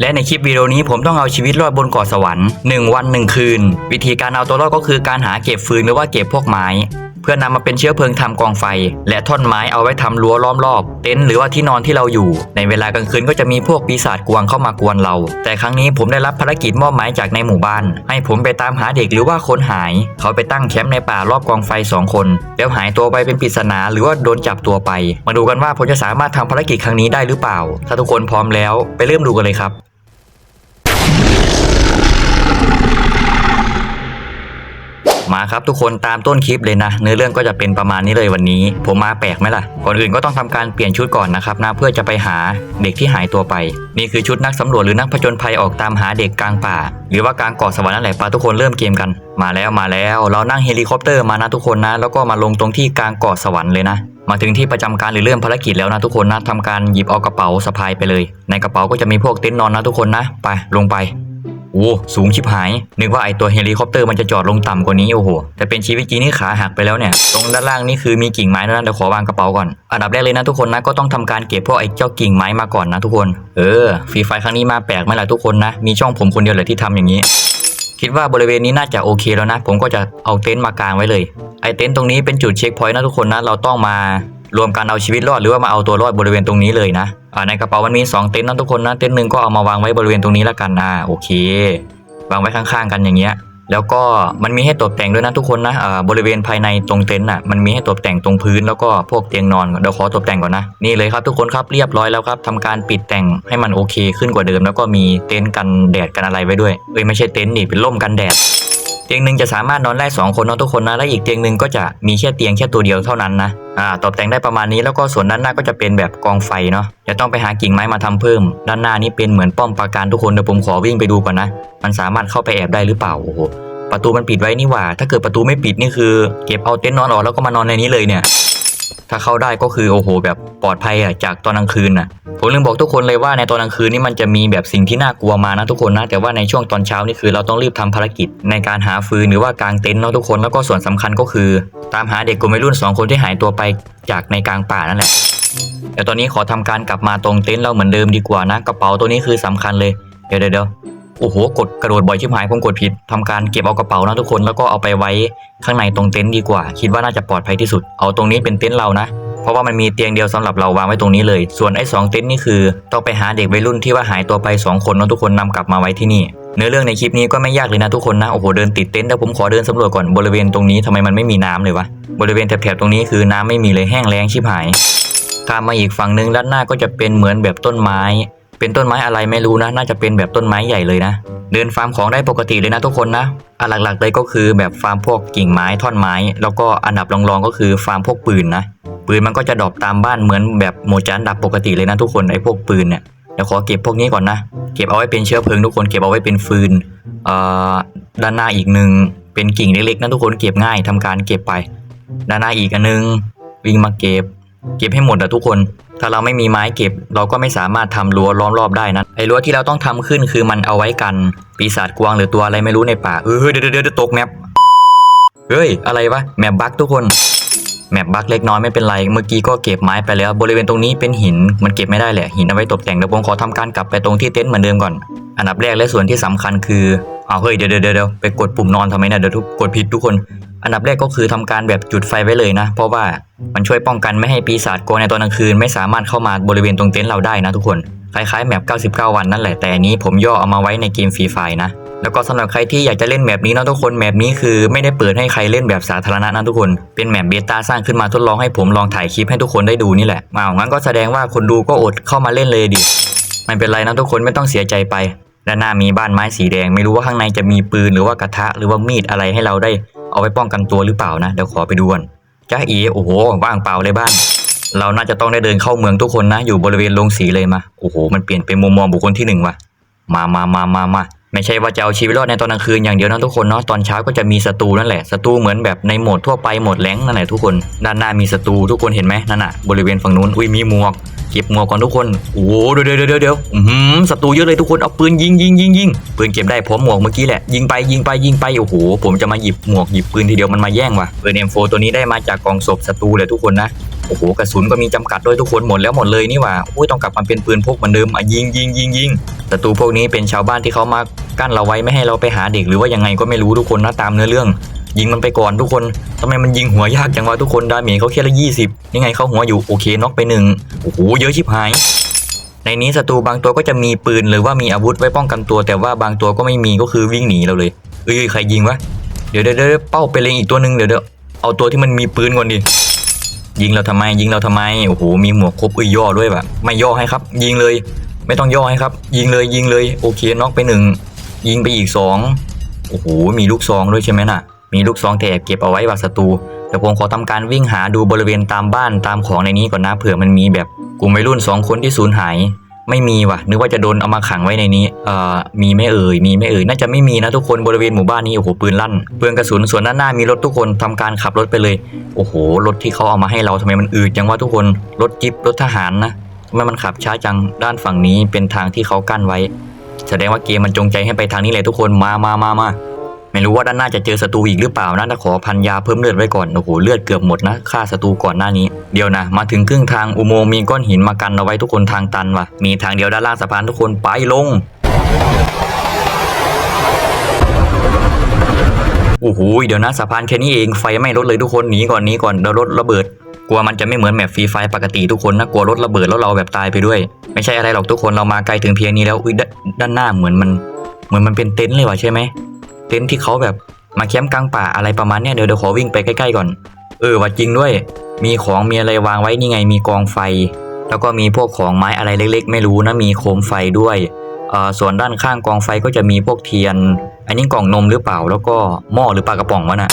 และในคลิปวิดีโอนี้ผมต้องเอาชีวิตรอดบนเกาะสวรรค์ 1 วัน 1 คืน วิธีการเอาตัวรอดก็คือการหาเก็บฟืนหรือว่าเก็บพวกไม้ เพื่อนำมาเป็นเชื้อเพลิงทำกองไฟ และท่อนไม้เอาไว้ทำรั้วล้อมรอบ เต็นท์หรือว่าที่นอนที่เราอยู่ ในเวลากลางคืนก็จะมีพวกปีศาจกวางเข้ามากวนเรา แต่ครั้งนี้ผมได้รับภารกิจมอบหมายจากในหมู่บ้าน ให้ผมไปตามหาเด็กหรือว่าคนหาย เขาไปตั้งแคมป์ในป่ารอบกองไฟสองคน แล้วหายตัวไปเป็นปริศนาหรือว่าโดนจับตัวไป มาดูกันว่าผมจะสามารถทำภารกิจครั้งนี้ได้หรือเปล่า ถ้าทุกคนพร้อมแล้วไปเริ่มดูกันเลยครับ มาครับทุกคนตามต้นคลิปเลยนะ เนื้อเรื่องก็จะเป็นประมาณนี้เลยวันนี้ ผมมาแปลกไหมล่ะ ก่อนอื่นก็ต้องทำการเปลี่ยนชุดก่อนนะครับนะเพื่อจะไปหาเด็กที่หายตัวไป นี่คือชุดนักสำรวจหรือนักผจญภัยออกตามหาเด็กกลางป่า หรือว่ากลางเกาะสวรรค์นั่นแหละปาทุกคนเริ่มเกมกัน มาแล้วมาแล้ว เรานั่งเฮลิคอปเตอร์มานะทุกคนนะ แล้วก็มาลงตรงที่กลางเกาะสวรรค์เลยนะมาถึงที่ประจำการหรือเริ่มภารกิจแล้วนะทุกคนนะทำการหยิบเอากระเป๋าสะพายไปเลย ในกระเป๋าก็จะมีพวกเต็นท์นอนนะทุกคนนะ ไปลงไป โอ้สูงชิบหาย นึกว่าไอตัวเฮลิคอปเตอร์มันจะจอดลงต่ำกว่านี้โอ้โหแต่เป็นชีวิตจริงนี่ขาหักไปแล้วเนี่ยตรงด้านล่างนี่คือมีกิ่งไม้ด้วยนะเดี๋ยวขอวางกระเป๋าก่อนอันดับแรกเลยนะทุกคนนะก็ต้องทำการเก็บพวกไอเจ้ากิ่งไม้มาก่อนนะทุกคน เออฟรีไฟครั้งนี้มาแปลกไหมล่ะทุกคนนะ มีช่องผมคนเดียวเลยที่ทำอย่างนี้คิดว่าบริเวณนี้น่าจะโอเคแล้วนะ ผมก็จะเอาเต็นท์มากางไว้เลย ไอเต็นท์ตรงนี้เป็นจุดเช็คพอยต์นะทุกคนนะ เราต้องมา รวมกันเอาชีวิตรอดหรือว่ามาเอาตัวรอดบริเวณตรงนี้เลยนะในกระเป๋ามันมีสองเต็นท์นะทุกคนนะเต็นท์หนึ่งก็เอามาวางไว้บริเวณตรงนี้แล้วกันอ่าโอเค วางไว้ข้างๆกันอย่างเงี้ยแล้วก็มันมีให้ตกแต่งด้วยนะทุกคนนะบริเวณภายในตรงเต็นท์อะมันมีให้ตกแต่งตรงพื้นแล้วก็พวกเตียงนอนเดี๋ยวขอตกแต่งก่อนนะนี่เลยครับทุกคนครับเรียบร้อยแล้วครับทำการปิดแต่งให้มันโอเคขึ้นกว่าเดิม แล้วก็มีเต็นท์กันแดดกันอะไรไว้ด้วยเอ้ยไม่ใช่เต็นท์นี่เป็นร่มกันแดด ตียงหนึ่งจะสามารถนอนได้สองคนนอนทุกคนนะ และอีกเตียงหนึ่งก็จะมีแค่เตียงแค่ตัวเดียวเท่านั้นนะ อ่า ตกแต่งได้ประมาณนี้แล้วก็ส่วนด้านหน้าก็จะเป็นแบบกองไฟเนาะจะต้องไปหากิ่งไม้มาทำเพิ่ม ด้านหน้านี้เป็นเหมือนป้อมปราการทุกคนเดี๋ยวผมขอวิ่งไปดูก่อนนะ มันสามารถเข้าไปแอบได้หรือเปล่า โอ้โห ประตูมันปิดไว้นี่หว่า ถ้าเกิดประตูไม่ปิดนี่คือ เก็บเอาเต็นท์นอนออกแล้วก็มานอนในนี้เลยเนี่ย ถ้าเข้าได้ก็คือโอ้โห แบบปลอดภัยอะจากตอนกลางคืนน่ะผมลืมบอกทุกคนเลยว่าในตอนกลางคืนนี่มันจะมีแบบสิ่งที่น่ากลัวมานะทุกคนนะ แต่ว่าในช่วงตอนเช้านี่คือเราต้องรีบทำภารกิจในการหาฟืนหรือว่ากางเต็นท์เนาะทุกคนแล้วก็ส่วนสำคัญก็คือ ตามหาเด็กกลุ่มวัยรุ่นสองคนที่หายตัวไปจากในกลางป่านั่นแหละเดี๋ยวตอนนี้ขอทำการกลับมาตรงเต็นท์เราเหมือนเดิมดีกว่านะกระเป๋าตัวนี้คือสำคัญเลยเดี๋ยวเดี๋ยว โอ้โห กดกระโดดบ่อยชิบหายผมกดผิดทำการเก็บเอากระเป๋านะทุกคนแล้วก็เอาไปไว้ข้างในตรงเต็นท์ดีกว่า คิดว่าน่าจะปลอดภัยที่สุด เอาตรงนี้เป็นเต็นท์เรานะ เพราะว่ามันมีเตียงเดียวสำหรับเราวางไว้ตรงนี้เลย ส่วนไอ้สองเต็นท์นี่คือต้องไปหาเด็กวัยรุ่นที่ว่าหายตัวไป 2 คนนะทุกคนนำกลับมาไว้ที่นี่ เนื้อเรื่องในคลิปนี้ก็ไม่ยากเลยนะทุกคนนะ โอ้โห เดินติดเต็นท์แต่ผมขอเดินสำรวจก่อนบริเวณตรงนี้ทำไมมันไม่มีน้ำเลยวะ บริเวณแถบๆตรงนี้คือน้ำไม่มีเลยแห้งแล้งชิบหายข้ามมาอีกฝั่งนึงด้านหน้าก็จะเป็นเหมือนแบบต้นไม้ เป็นต้นไม้อะไรไม่รู้นะ น่าจะเป็นแบบต้นไม้ใหญ่เลยนะ เดินฟาร์มของได้ปกติเลยนะทุกคนนะอันหลักๆเลยก็คือแบบฟาร์มพวกกิ่งไม้ท่อนไม้ แล้วก็อันดับรองๆก็คือฟาร์มพวกปืนนะปืนมันก็จะดรอปตามบ้านเหมือนแบบโมจันดับปกติเลยนะทุกคนไอ้พวกปืนเนี่ยเดี๋ยวขอเก็บพวกนี้ก่อนนะ เก็บเอาไว้เป็นเชื้อเพลิงทุกคนเก็บเอาไว้เป็นฟืนเอ่อด้านหน้าอีกหนึ่งเป็นกิ่งเล็กๆนะทุกคนเก็บง่ายทำการเก็บไป ด้านหน้าอีกอันนึงวิ่งมาเก็บ เก็บให้หมดอะทุกคน ถ้าเราไม่มีไม้เก็บ เราก็ไม่สามารถทำรั้วล้อมรอบได้นะไอ้รั้วที่เราต้องทำขึ้นคือมันเอาไว้กันปีศาจกวางหรือตัวอะไรไม่รู้ในป่าเออเฮ้ยเดี๋ยวเดี๋ยวเดี๋ยวตกแมปเฮ้ยอะไรวะแมปบั๊กทุกคน แมปบั๊กเล็กน้อยไม่เป็นไร เมื่อกี้ก็เก็บไม้ไปแล้ว บริเวณตรงนี้เป็นหิน มันเก็บไม่ได้แหละ หินเอาไว้ตกแต่งเดี๋ยวผมขอทำการกลับไปตรงที่เต็นท์เหมือนเดิมก่อน อันดับแรกและส่วนที่สำคัญคืออ้าวเฮ้ยเดี๋ยวเดี๋ยวเดี๋ยวไปกดปุ่มนอนทำไมนี่ยเดี๋ยวทุกกดผิดทุกคน อันดับแรกก็คือทำการแบบจุดไฟไว้เลยนะ เพราะว่ามันช่วยป้องกันไม่ให้ปีศาจกลัวในตอนกลางคืน ไม่สามารถเข้ามาบริเวณตรงเต็นท์เราได้นะทุกคน คล้ายๆแมป99 วันนั่นแหละ แต่อันนี้ผมย่อเอามาไว้ในเกมฟรีไฟนะ แล้วก็สำหรับใครที่อยากจะเล่นแมปนี้นะทุกคนแมปนี้คือไม่ได้เปิดให้ใครเล่นแบบสาธารณะนะทุกคน เป็นแมปเบต้าสร้างขึ้นมาทดลองให้ผมลองถ่ายคลิปให้ทุกคนได้ดูนี่แหละอ้าวงั้นก็แสดงว่าคนดูก็อดเข้ามาเล่นเลยดิไม่เป็นไรนะทุกคนไม่ต้องเสียใจไปด้านหน้ามีบ้านไม้สีแดง ไม่รู้ว่าข้างในจะมีปืนหรือว่ากระทะหรือว่ามีดอะไรให้เราได้เอาไว้ป้องกันตัวหรือเปล่านะเดี๋ยวขอไปดูก่อนจ้าเอโอ้โหว่างเปล่าเลยบ้าน เราน่าจะต้องได้เดินเข้าเมืองทุกคนนะ อยู่บริเวณโรงสีเลยมาโอ้โห มันเปลี่ยนเป็นมุมมองบุคคลที่หนึ่งว่ะมามามามามา ไม่ใช่ว่าจะเอาชีวิตรอดในตอนกลางคืนอย่างเดียวนะทุกคนเนาะตอนเช้าก็จะมีศัตรูนั่นแหละศัตรูเหมือนแบบในโหมดทั่วไปโหมดแรงนั่นแหละทุกคนด้านหน้ามีศัตรูทุกคนเห็นไหมนั่นน่ะบริเวณฝั่งนู้นอุ้ยมีหมวกเก็บหมวกก่อนทุกคนโอ้โหเดี๋ยวเดี๋ยวเดี๋ยวเดี๋ยวอื้อหือศัตรูเยอะเลยทุกคนเอาปืนยิงยิงยิงยิงปืนเก็บได้พร้อมหมวกเมื่อกี้แหละยิงไปยิงไปยิงไปโอ้โหผมจะมาหยิบหมวกหยิบปืนทีเดียวมันมาแย่งว่ะปืน M4 ตัวนี้ได้มาจากกองศพศัตรูเลยทุกคนนะ โอ้โหกระสุนก็มีจำกัดด้วยทุกคนหมดแล้วหมดเลยนี่หว่าอุ้ยต้องกลับมาเป็นปืนพกเหมือนเดิมอะยิงยิงยิงยิงศัตรูพวกนี้เป็นชาวบ้านที่เขามากั้นเราไว้ไม่ให้เราไปหาเด็กหรือว่ายังไงก็ไม่รู้ทุกคนนะตามเนื้อเรื่อง ยิงมันไปก่อนทุกคนทำไมมันยิงหัวยากจังวะทุกคนดาเมจเขาแค่ละยี่สิบยังไงเขาหัวอยู่โอเคน็อกไปหนึ่งโอ้โหเยอะชิบหายในนี้ศัตรูบางตัวก็จะมีปืนหรือว่ามีอาวุธไว้ป้องกันตัว แต่ว่าบางตัวก็ไม่มีก็คือวิ่งหนีเราเลยเอ้ยใครยิงวะเดี๋ยวเดี๋ยวเดี๋ยวเป้าไปเล็งอีกตัวหนึ่งเดี๋ยวเดี๋ยวเอาตัวที่มันมีปืนก่อนดิ ยิงเราทำไม ยิงเราทำไมโอ้โหมีหมวกครบอุ้ยย่อด้วยแบบไม่ย่อให้ครับ ยิงเลย ไม่ต้องย่อให้ครับ ยิงเลยยิงเลยโอเคน็อกไปหนึ่งยิงไปอีกสองโอ้โหมีลูกซองด้วยใช่ไหมน่ะ มีลูกซองแต่แอบเก็บเอาไว้ว่าศัตรูแต่ผมขอทำการวิ่งหาดูบริเวณตามบ้านตามของในนี้ก่อนนะเผื่อมันมีแบบกลุ่มวัยรุ่นสองคนที่สูญหาย ไม่มีว่ะ นึกว่าจะโดนเอามาขังไว้ในนี้ เอ่อ มีไม่เอ่ย มีไม่เอ่ย น่าจะไม่มีนะทุกคน บริเวณหมู่บ้านนี้โอ้โหปืนลั่น เปลืองกระสุน ส่วนด้านหน้ามีรถทุกคนทำการขับรถไปเลย โอ้โห รถที่เขาเอามาให้เราทำไมมันอืดจังวะทุกคน รถจิ๊บรถทหารนะทำไมมันขับช้าจัง ด้านฝั่งนี้เป็นทางที่เขากั้นไว้ แสดงว่าเกมมันจงใจให้ไปทางนี้เลยทุกคน มามามามา ไม่รู้ว่าด้านหน้าจะเจอศัตรูอีกหรือเปล่านะแต่ขอพันยาเพิ่มเลือดไว้ก่อนโอ้โหเลือดเกือบหมดนะฆ่าศัตรูก่อนหน้านี้เดี๋ยวนะมาถึงครึ่งทางอุโมงค์มีก้อนหินมากันเอาไว้ทุกคนทางตันว่ะมีทางเดียวด้านล่างสะพานทุกคนไปลงโอ้โหเดี๋ยวนะสะพานแค่นี้เองไฟไม่ลดเลยทุกคนหนีก่อนหนีก่อนเดี๋ยวรถระเบิด กลัวมันจะไม่เหมือนแมปฟรีไฟปกติทุกคนนะกลัวรถระเบิดแล้วเราแบบตายไปด้วย ไม่ใช่อะไรหรอกทุกคนเรามาไกลถึงเพียงนี้แล้วอุ้ยดด้านหน้าเหมือนมัน เหมือนมันเป็นเต็นท์เลยว่ะใช่ไหม เต็นท์ที่เขาแบบมาแคมป์กลางป่าอะไรประมาณเนี้ยเดี๋ยวเดี๋ยวขอวิ่งไปใกล้ๆก่อน เออว่าจริงด้วย มีของมีอะไรวางไว้นี่ไงมีกองไฟ แล้วก็มีพวกของไม้อะไรเล็ก ๆ ไม่รู้นะมีโคมไฟด้วยเอ่อส่วนด้านข้างกองไฟก็จะมีพวกเทียน อันนี้กล่องนมหรือเปล่าแล้วก็หม้อหรือปลากระป๋องวะน่ะ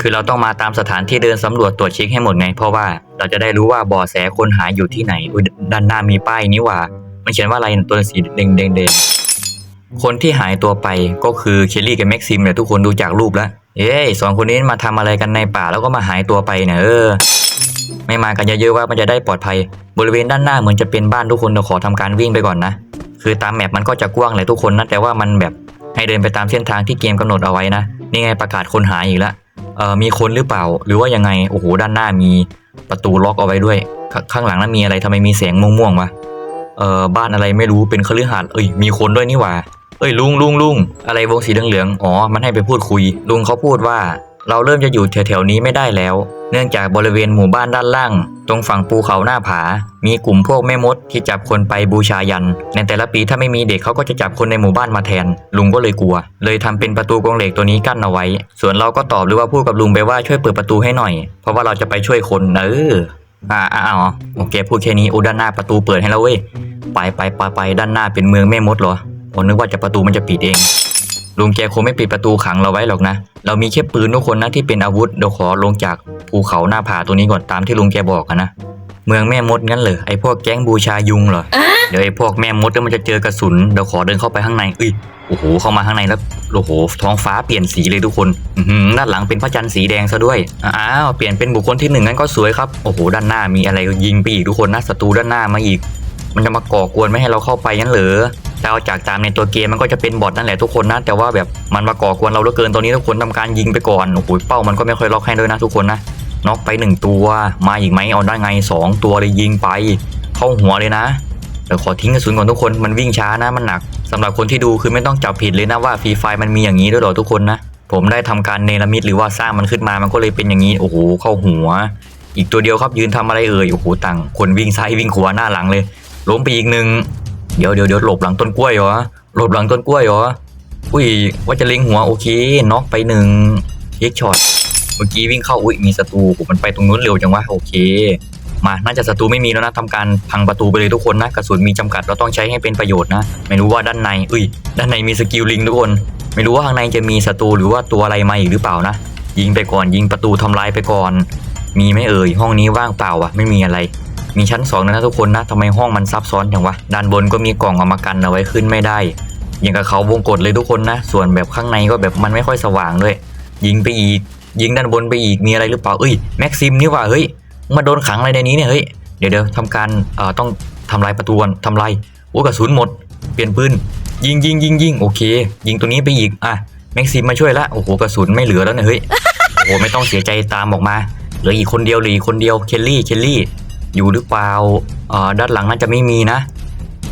คือเราต้องมาตามสถานที่เดินสำรวจตรวจเช็คให้หมดไงเพราะว่าเราจะได้รู้ว่าบ่อแสคนหายอยู่ที่ไหนด้านหน้ามีป้ายนี้ว่า มันเขียนว่าอะไรตัวสีแดงแดงแดงๆ คนที่หายตัวไปก็คือเคลลี่กับแม็กซิมเนี่ยทุกคนดูจากรูปแล้ว เอ้ยสองคนนี้มาทำอะไรกันในป่าแล้วก็มาหายตัวไปเนี่ยเออ ไม่มากันเยอะๆว่ามันจะได้ปลอดภัย บริเวณด้านหน้าเหมือนจะเป็นบ้านทุกคนเดี๋ยวขอทำการวิ่งไปก่อนนะ คือตามแมปมันก็จะกว้างแหละทุกคนนะแต่ว่ามันแบบให้เดินไปตามเส้นทางที่เกมกำหนดเอาไว้นะ นี่ไงประกาศคนหายอีกแล้วเอ่อมีคนหรือเปล่า หรือว่ายังไง โอ้โห ด้านหน้ามีประตูล็อกเอาไว้ด้วยขข้างหลังนั้นมีอะไรทำไมมีแสงม่วงๆวะ เอ่อบ้านอะไรไม่รู้ เป็นคฤหาสน์เอ้ย มีคนด้วยนี่หว่า เอ้ยลุงลุงลุงอะไรวงสีเหลืองๆอ๋อ มันให้ไปพูดคุย ลุงเขาพูดว่า เราเริ่มจะอยู่แถวๆนี้ไม่ได้แล้ว เนื่องจากบริเวณหมู่บ้านด้านล่าง ตรงฝั่งภูเขาหน้าผา มีกลุ่มพวกแม่มดที่จับคนไปบูชายัน ในแต่ละปีถ้าไม่มีเด็กเขาก็จะจับคนในหมู่บ้านมาแทน ลุงก็เลยกลัว เลยทำเป็นประตูกรงเหล็กตัวนี้กั้นเอาไว้ ส่วนเราก็ตอบหรือว่าพูดกับลุงไปว่าช่วยเปิดประตูให้หน่อย เพราะว่าเราจะไปช่วยคนเอออ่าอ่าอ๋อโอเคพูดแค่นี้โอ้ด้านหน้าประตูเปิดให้แล้วเว้ยไปไปไปไปด้านหน้าเป็นเมืองแม่มดเหรอ โอ้นึกว่าจะประตูมันจะปิดเอง ลุงแกคงไม่ปิดประตูขังเราไว้หรอกนะ เรามีแค่ปืนทุกคนนะที่เป็นอาวุธเดี๋ยวขอลงจากภูเขาหน้าผาตัวนี้ก่อนตามที่ลุงแกบอกอะนะเมืองแม่มดงั้นเหรอไอพวกแก๊งบูชายุงเหรอเดี๋ยวไอพวกแม่มดแล้วมันจะเจอกระสุนเดี๋ยวขอเดินเข้าไปข้างในเอ้ยโอ้โหเข้ามาข้างในแล้วโอ้โหท้องฟ้าเปลี่ยนสีเลยทุกคนอือหือด้านหลังเป็นพระจันทร์สีแดงซะด้วยอ้าวเปลี่ยนเป็นบุคคลที่หนึ่งงั้นก็สวยครับโอ้โหด้านหน้ามีอะไรยิงไปอีกทุกคนนะศัตรูด้านหน้ามาอีก มันจะมาก่อกวนไม่ให้เราเข้าไปงั้นเหรอถ้าเอาจากตามในตัวเกมมันก็จะเป็นบอทนั่นแหละทุกคนนะแต่ว่าแบบมันมาก่อกวนเราเหลือเกินตอนนี้ทุกคนทำการยิงไปก่อนโอ้โหเป้ามันก็ไม่ค่อยล็อกให้ด้วยนะทุกคนนะน็อกไปหนึ่งตัวมาอีกไหมเอาได้ไงสองตัวเลยยิงไป เข้าหัวเลยนะเดี๋ยวขอทิ้งกระสุนก่อนทุกคนมันวิ่งช้านะมันหนักสำหรับคนที่ดูคือไม่ต้องจับผิดเลยนะว่าฟรีไฟมันมีอย่างนี้ด้วยหรอทุกคนนะผมได้ทำการเนรมิตหรือว่าสร้างมันขึ้นมามันก็เลยเป็นอย่างนี้โอ้โหเข้าหัว อีกตัวเดียวครับยืนทำอะไรเอ่ยโอ้โหต่างคนวิ่งซ้ายวิ่งขวาหน้าหลังเลย ล้มไปอีกหนึ่งเดี๋ยวเดี๋ยวเดี๋ยวหลบหลังต้นกล้วยเหรอหลบหลังต้นกล้วยเหรออุ้ยว่าจะเล็งหัวโอเคน็อกไปหนึ่งเช็คช็อตเมื่อกี้วิ่งเข้าอุ้ยมีศัตรูผมมันไปตรงนู้นเร็วจังวะโอเค มาน่าจะศัตรูไม่มีแล้วนะทำการพังประตูไปเลยทุกคนนะกระสุนมีจำกัดเราต้องใช้ให้เป็นประโยชน์นะ ไม่รู้ว่าด้านในอุ้ยด้านในมีสกิลลิงทุกคน ไม่รู้ว่าข้างในจะมีศัตรูหรือว่าตัวอะไรมาอีกหรือเปล่านะยิงไปก่อนยิงประตูทำลายไปก่อน มีไหม่เอ่ยห้องนี้ว่างเปล่าอะไม่มีอะไร มีชั้นสองนะทุกคนนะทำไมห้องมันซับซ้อนจังวะด้านบนก็มีกล่องเอามากันเอาไว้ขึ้นไม่ได้อย่างกับเขาวงกดเลยทุกคนนะ ส่วนแบบข้างในก็แบบมันไม่ค่อยสว่างด้วย ยิงไปอีก ยิงด้านบนไปอีกมีอะไรหรือเปล่าเอ้ยแม็กซิมนี่ว่าเฮ้ยมาโดนขังอะไรในนี้เนี่ยเฮ้ยเดี๋ยวเดี๋ยวทำการเอ่อต้องทำลายประตูก่อนทำลายโอ้กระสุนหมด เปลี่ยนปืนยิงยิงยิงยิงโอเค ยิงตัวนี้ไปอีกอะแม็กซิมมาช่วยละโอ้โหกระสุนไม่เหลือแล้วเนี่ยเฮ้ยโอ้โหไม่ต้องเสียใจตามออกมาเหลืออีกคนเดียวเหลืออีกคนเดียวเคลลี่เคลลี่ อยู่หรือเปล่าด้านหลังน่าจะไม่มีนะ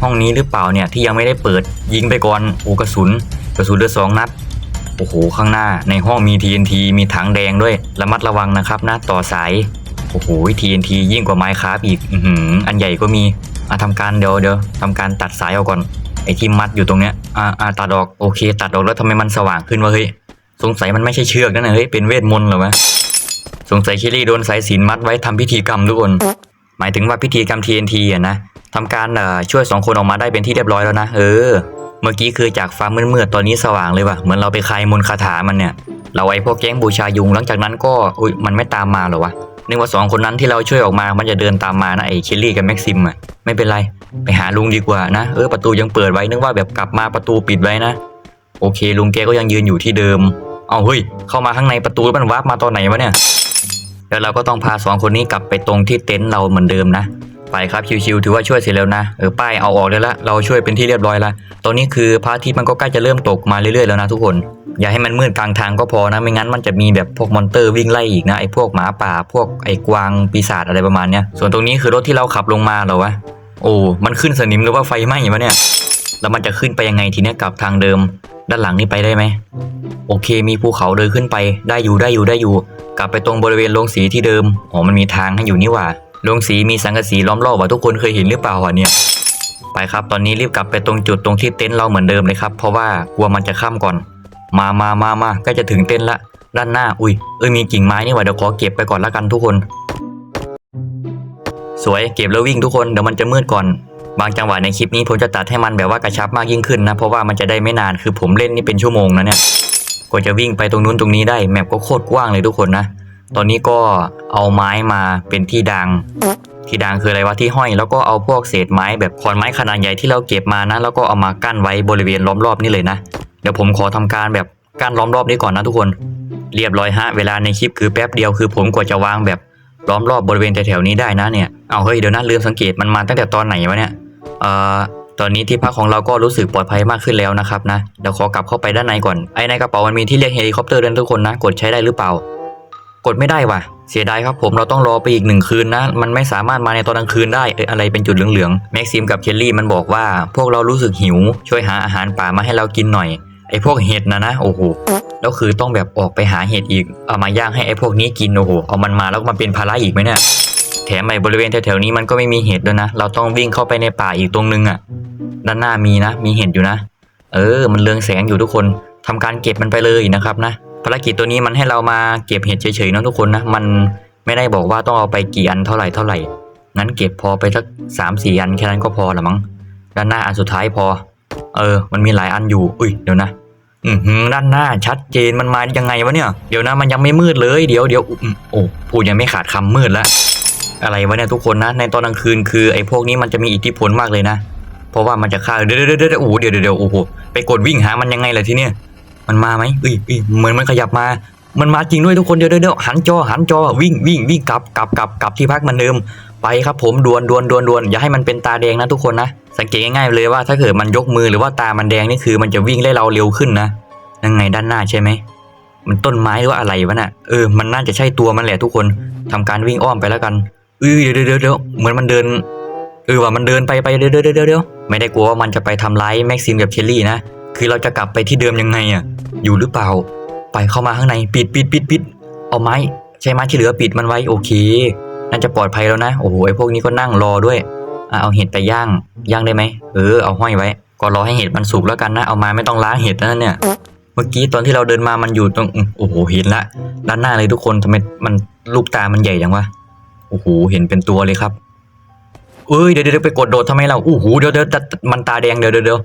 ห้องนี้หรือเปล่าเนี่ยที่ยังไม่ได้เปิดยิงไปก่อนโอกระสุนกระสุนเลือดสองนัดโอ้โหข้างหน้าในห้องมี TNT มีถังแดงด้วยระมัดระวังนะครับนะต่อสายโอ้โห TNT ยิ่งกว่าไม้คราฟอีกอืออันใหญ่ก็มีอะทำการเดี๋ยวเดี๋ยวทำการตัดสายออกก่อนไอ้ที่มัดอยู่ตรงเนี้ยอ่าอ่าตัดออกโอเค ตัดออกแล้วทำไมมันสว่างขึ้นวะเฮ้ยสงสัยมันไม่ใช่เชือกนั่นนะเฮ้ยเป็นเวทมนต์เหรอวะสงสัยคิรี่โดนสายสินมัดไว้ทำพิธีกรรมทุกคน หมายถึงว่าพิธีกรรม TNT อะนะทำการช่วยสองคนออกมาได้เป็นที่เรียบร้อยแล้วนะเออ เมื่อกี้คือจากฟ้ามืดๆตอนนี้สว่างเลยว่ะเหมือนเราไปคลายมนคาถามันเนี่ย เราไอ้พวกแก๊งบูชายุงหลังจากนั้นก็อุ้ยมันไม่ตามมาเหรอวะนึกว่าสองคนนั้นที่เราช่วยออกมามันจะเดินตามมานะไอ้เคลลี่กับแม็กซิมอะไม่เป็นไร ไปหาลุงดีกว่านะเออประตูยังเปิดไว้นึกว่าแบบกลับมาประตูปิดไว้นะ โอเคลุงแกก็ยังยืนอยู่ที่เดิม เอาเฮ้ยเข้ามาข้างในประตูมันวาร์ปมาตอนไหนวะเนี่ย แล้วเราก็ต้องพาสองคนนี้กลับไปตรงที่เต็นท์เราเหมือนเดิมนะไปครับชิวๆถือว่าช่วยเสร็จแล้วนะเออป้ายเอาออกได้ละเราช่วยเป็นที่เรียบร้อยละตอนนี้คือพระอาทิตย์มันก็ใกล้จะเริ่มตกมาเรื่อยๆแล้วนะทุกคน อย่าให้มันมืดกลางทางก็พอนะ ไม่งั้นมันจะมีแบบพวกมอนเตอร์วิ่งไล่อีกนะไอ้พวกหมาป่าพวกไอ้กวางปีศาจอะไรประมาณเนี้ยส่วนตรงนี้คือรถที่เราขับลงมาเหรอวะโอ้มันขึ้นสนิมหรือว่าไฟไหม้วะเนี่ย แล้วมันจะขึ้นไปยังไงทีเนี้ยกลับทางเดิม ด้านหลังนี่ไปได้ไหม โอเค มีภูเขาเดินขึ้นไปได้อยู่ได้อยู่ได้อยู่ กลับไปตรงบริเวณโรงสีที่เดิมอ๋อมันมีทางให้อยู่นี่หว่าโรงสีมีสังกะสีล้อมรอบว่ะทุกคนเคยเห็นหรือเปล่าวะเนี่ยไปครับตอนนี้รีบกลับไปตรงจุดตรงที่เต็นท์เราเหมือนเดิมเลยครับ เพราะว่ากลัวมันจะข้ามก่อน มามามามาใกล้จะถึงเต็นท์ละด้านหน้า อุ้ยเอ้ยมีกิ่งไม้นี่หว่าเดี๋ยวขอเก็บไปก่อนละกันทุกคน สวยเก็บแล้ววิ่งทุกคนเดี๋ยวมันจะมืดก่อน บางจังหวะในคลิปนี้ผมจะตัดให้มันแบบว่ากระชับมากยิ่งขึ้นนะ เพราะว่ามันจะได้ไม่นานคือผมเล่นนี่เป็นชั่วโมงนะเนี่ยกว่าจะวิ่งไปตรงนู้นตรงนี้ได้แมปก็โคตรกว้างเลยทุกคนนะ ตอนนี้ก็เอาไม้มาเป็นที่ดัง ที่ดังคืออะไรวะที่ห้อย แล้วก็เอาพวกเศษไม้แบบขอนไม้ขนาดใหญ่ที่เราเก็บมานะ แล้วก็เอามากั้นไว้บริเวณล้อมรอบนี่เลยนะ เดี๋ยวผมขอทำการแบบกั้นล้อมรอบนี้ก่อนนะทุกคน เรียบร้อยฮะ เวลาในคลิปคือแป๊บเดียวคือผมกว่าจะวางแบบล้อมรอบบริเวณแถวๆนี้ได้นะเนี่ย เอาเฮ้ยเดี๋ยวนะลืมสังเกตมันมาตั้งแต่ตอนไหนวะเนี่ยเอ่อตอนนี้ที่พักของเราก็รู้สึกปลอดภัยมากขึ้นแล้วนะครับนะเดี๋ยวขอกลับเข้าไปด้านในก่อนไอ้ในกระเป๋ามันมีที่เรียกเฮลิคอปเตอร์ด้วยนทุกคนนะ กดใช้ได้หรือเปล่า กดไม่ได้ว่ะ เสียดายครับผมเราต้องรอไปอีกหนึ่งคืนนะ มันไม่สามารถมาในตอนกลางคืนได้เอ้ยอะไรเป็นจุดเหลืองๆแม็กซิมกับเคลลี่มันบอกว่า พวกเรารู้สึกหิว ช่วยหาอาหารป่ามาให้เรากินหน่อยไอ้พวกเห็ดนะนะโอ้โหแล้วคือต้องแบบออกไปหาเห็ดอีกเอามาย่างให้ไอ้พวกนี้กินโอ้โหเอามันมาแล้วมันเป็นภาระอีกไหมเนี่ย แถมไอ้บริเวณแถวๆนี้มันก็ไม่มีเห็ดด้วยนะ เราต้องวิ่งเข้าไปในป่าอีกตรงนึงอะ ด้านหน้ามีนะ มีเห็ดอยู่นะ เออ มันเรืองแสงอยู่ทุกคนทำการเก็บมันไปเลยนะครับนะ ภารกิจตัวนี้มันให้เรามาเก็บเห็ดเฉยๆนะทุกคนนะ มันไม่ได้บอกว่าต้องเอาไปกี่อันเท่าไหร่เท่าไหร่ งั้นเก็บพอไปสักสามสี่อันแค่นั้นก็พอละมั้ง ด้านหน้าอันสุดท้ายพอ เออ มันมีหลายอันอยู่ อุ้ย เดี๋ยวนะ อือหือด้านหน้าชัดเจน มันมายังไงวะเนี่ย เดี๋ยวนะ มันยังไม่มืดเลย เดี๋ยวเดี๋ยวโอ้ พูดยังไม่ขาดคำมืดแล้ว อะไรวะเนี่ยทุกคนนะ ในตอนกลางคืนคือไอ้พวกนี้มันจะมีอิทธิพลมากเลยนะ เพราะว่ามันจะฆ่าเดี๋ยวเดี๋ยวเดี๋ยวโอ้โหเดี๋ยวเดี๋ยวโอ้โหไปกดวิ่งหามันยังไงล่ะทีเนี้ยมันมาไหมอ้ยเอ้ยเหมือนมันขยับมา มันมาจริงด้วยทุกคนเดี๋ยวเดี๋ยวหันจอหันจอวิ่งวิ่งวิ่งกลับกลับกลับกลับที่พักมันเดิมไปครับผมดวนดวนดวนดวนอย่าให้มันเป็นตาแดงนะทุกคนนะสังเกตง่ายๆเลยว่าถ้าเกิดมันยกมือหรือว่าตามันแดงนี่คือมันจะวิ่งไล่เราเร็วขึ้นนะยังไงด้านหน้าใช่ไหมมันต้นไม้หรือว่าอะไรวะน่ะเออมันน่าจะใช่ตัวมันแหละทุกคนทำการวิ่งอ้อมไปแล้วกัน เออเดี๋ยวเดี๋ยวเดี๋ยวเหมือนมันเดินเออว่ามันเดินไปไปเดี๋ยวเดี๋ยวเดี๋ยวเดี๋ยวไม่ได้กลัวว่ามันจะไปทำร้ายแม็กซิมกับเชลลี่นะคือเราจะกลับไปที่เดิมยังไงอะอยู่หรือเปล่า ไปเข้ามาข้างในปิดปิดปิดปิดเอาไม้ใช้ไม้ที่เหลือปิดมันไว้โอเคน่าจะปลอดภัยแล้วนะโอ้โหไอพวกนี้ก็นั่งรอด้วยอะเอาเห็ดไปย่างย่างได้ไหมเออเอาห้อยไว้ก็รอให้เห็ดมันสุกแล้วกันนะเอามาไม่ต้องล้างเห็ดนะเนี่ยเมื่อกี้ตอนที่เราเดินมามันอยู่ตรงอืมโอ้โหเห็นละด้านหน้าเลยทุกคนทำไมมันลูกตามันใหญ่จังวะ อ้โหเห็นเป็นตัวเลยครับเอ้ยเดี๋ยวเดี๋ยวไปกดโดดทำไมเราโอ้โหเดี๋ยวเดี๋ยวแต่มันตาแดงเดี๋ยวเดี๋ยว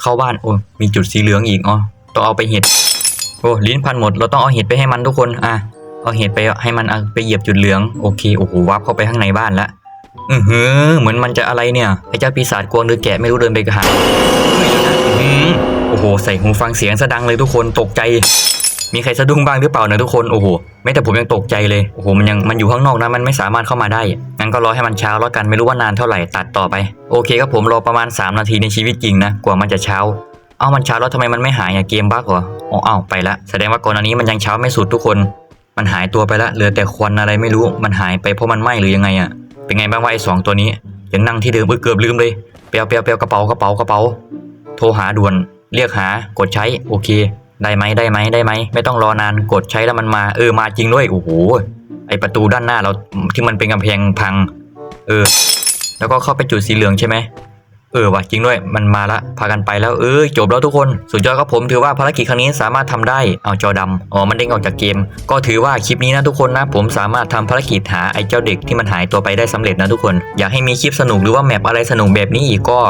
เข้าบ้านโอ้มีจุดสีเหลืองอีกอ๋อต้องเอาไปเห็ดโอ้ลิ้นพันหมดเราต้องเอาเห็ดไปให้มันทุกคนอะเอาเห็ดไปให้มันอาไปเหยียบจุดเหลืองโอเคโอ้โหวับเข้าไปข้างในบ้านละอือหือเหมือนมันจะอะไรเนี่ยไอ้เจ้าปีศาจกวงหรือแกะไม่รู้เดินไปกระหาเฮ้ยเดี๋ยวนโอ้โหใส่หูฟังเสียงสะดังเลยทุกคนตกใจ มีใครสะดุ้งบ้างหรือเปล่านะทุกคนโอ้โหไม่แต่ผมยังตกใจเลยโอ้โหมันยังมันอยู่ข้างนอกนะมันไม่สามารถเข้ามาได้งั้นก็รอให้มันเช้าแล้วกันไม่รู้ว่านานเท่าไหร่ตัดต่อไปโอเคครับผมรอประมาณ 3 นาทีในชีวิตจริงนะกว่ามันจะเช้าเอ้ามันเช้าแล้วทำไมมันไม่หายอะเกมบั๊กเหรออ๋ออ้าวไปละแสดงว่าก่อนอันนี้มันยังเช้าไม่สุดทุกคน มันหายตัวไปละเหลือแต่ควันอะไรไม่รู้มันหายไปเพราะมันไหม้หรือยังไงอะเป็นไงบ้างวะไอ้สองตัวนี้ยังนั่งที่เดิมเออเกือบลืมเลยเปียวเปียวเปียวกระเป๋ากระเป๋ากระเป๋า โทรหาด่วน เรียกหากดใช้โอเค ได้ไหมได้ไหมได้ไหมไม่ต้องรอนานกดใช้แล้วมันมา เออมาจริงด้วยโอ้โหไอประตูด้านหน้าเราที่มันเป็นกำแพงพัง เออ แล้วก็เข้าไปจุดสีเหลืองใช่ไหมเออว่ะจริงด้วยมันมาละพากันไปแล้วเออจบแล้วทุกคนสุดยอดครับผมถือว่าภารกิจครั้งนี้สามารถทำได้เอาจอดำอ๋อมันเด้งออกจากเกม ก็ถือว่าคลิปนี้นะทุกคนนะ ผมสามารถทำภารกิจหาไอ้เจ้าเด็กที่มันหายตัวไปได้สำเร็จนะทุกคน อยากให้มีคลิปสนุกหรือว่าแมปอะไรสนุกแบบนี้อีกก็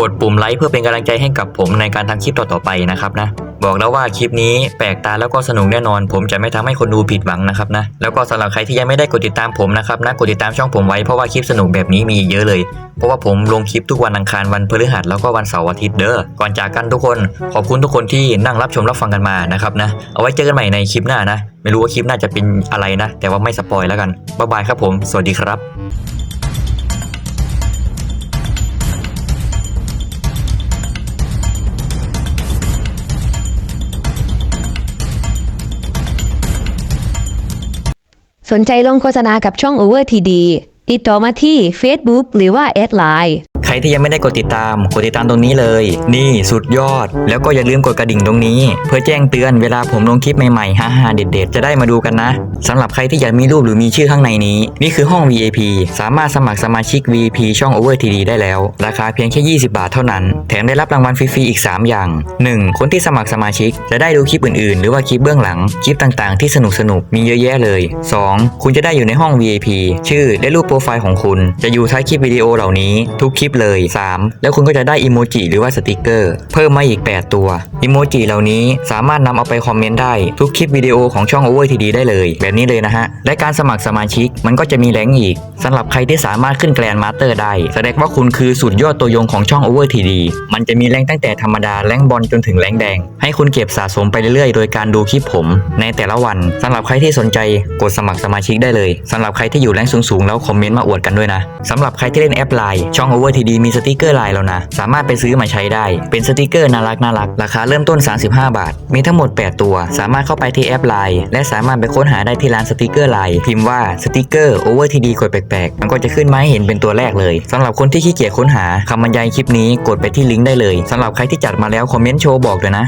กดปุ่มไลค์เพื่อเป็นกำลังใจให้กับผมในการทำคลิปต่อๆไปนะครับนะ บอกแล้วว่าคลิปนี้แปลกตาแล้วก็สนุกแน่นอน ผมจะไม่ทำให้คนดูผิดหวังนะครับนะ แล้วก็สำหรับใครที่ยังไม่ได้กดติดตามผมนะครับนะกดติดตามช่องผมไว้เพราะว่าคลิปสนุกแบบนี้มีเยอะเลย เพราะว่าผมลงคลิปทุกวันอังคารวันพฤหัสแล้วก็วันเสาร์อาทิตย์เด้อ ก่อนจากกันทุกคนขอบคุณทุกคนที่นั่งรับชมรับฟังกันมานะครับนะ เอาไว้เจอกันใหม่ในคลิปหน้านะ ไม่รู้ว่าคลิปหน้าจะเป็นอะไรนะ แต่ว่าไม่สปอยแล้วกันบ๊ายบายครับผม สวัสดีครับ สนใจลงโฆษณากับช่อง Over TD ติดต่อมาที่ Facebook หรือว่าแอดไลน์ รที่ยังไม่ได้กดติดตาม กดติดตามตรงนี้เลย นี่สุดยอด แล้วก็อย่าลืมกดกระดิ่งตรงนี้ เพื่อแจ้งเตือนเวลาผมลงคลิปใหม่ๆฮ่าๆเด็ดๆ จะได้มาดูกันนะสำหรับใครที่อยากมีรูปหรือมีชื่อข้างในนี้ นี่คือห้อง VIP สามารถสมัครสมาชิก VIP ช่อง Over TD ได้แล้ว ราคาเพียงแค่ 20 บาทเท่านั้น แถมได้รับรางวัลฟรีๆอีก 3 อย่าง 1. คนที่สมัครสมาชิก จะได้ดูคลิปอื่นๆ หรือว่าคลิปเบื้องหลัง คลิปต่างๆ ที่สนุกๆมีเยอะแยะเลย 2. คุณจะได้อยู่ในห้อง VIP ชื่อและรูปโปรไฟล์ของคุณ จะอยู่ท้ายคลิปวิดีโอเหล่านี้ทุกคลิปเลย 3. แล้วคุณก็จะได้อิโมจิหรือว่าสติกเกอร์ เพิ่มมาอีก 8 ตัวอิโมจิเหล่านี้สามารถนำเอาไปคอมเมนต์ได้ทุกคลิปวิดีโอของช่อง Over TD ได้เลย แบบนี้เลยนะฮะ และการสมัครสมาชิกมันก็จะมีแรงอีกสำหรับใครที่สามารถขึ้นแกรนมาสเตอร์ได้ แสดงว่าคุณคือสุดยอดตัวยงของช่อง Over TD มันจะมีแรงตั้งแต่ธรรมดาแรงบอลจนถึงแรงแดง ให้คุณเก็บสะสมไปเรื่อยๆ โดยการดูคลิปผม ในแต่ละวันสำหรับใครที่สนใจกดสมัครสมาชิกได้เลยสำหรับใครที่อยู่แรงสูงๆแล้วคอมเมนต์มาอวดกันด้วยนะสำหรับใครที่เล่นแอปไลน์ช่อง Over TD มีสติกเกอร์ไลน์แล้วนะ สามารถไปซื้อมาใช้ได้ เป็นสติกเกอร์น่ารักน่ารัก ราคาเริ่มต้น 35 บาท มีทั้งหมด 8 ตัว สามารถเข้าไปที่แอปไลน์และสามารถไปค้นหาได้ที่ร้านสติกเกอร์ไลน์พิมพ์ว่าสติกเกอร์โอเวอร์ทีดีกดแปลกๆ มันก็จะขึ้นมาให้เห็นเป็นตัวแรกเลยสำหรับคนที่ขี้เกียจค้นหาคำบรรยายคลิปนี้กดไปที่ลิงก์ได้เลยสำหรับใครที่จัดมาแล้วคอมเมนต์โชว์บอกเลยนะ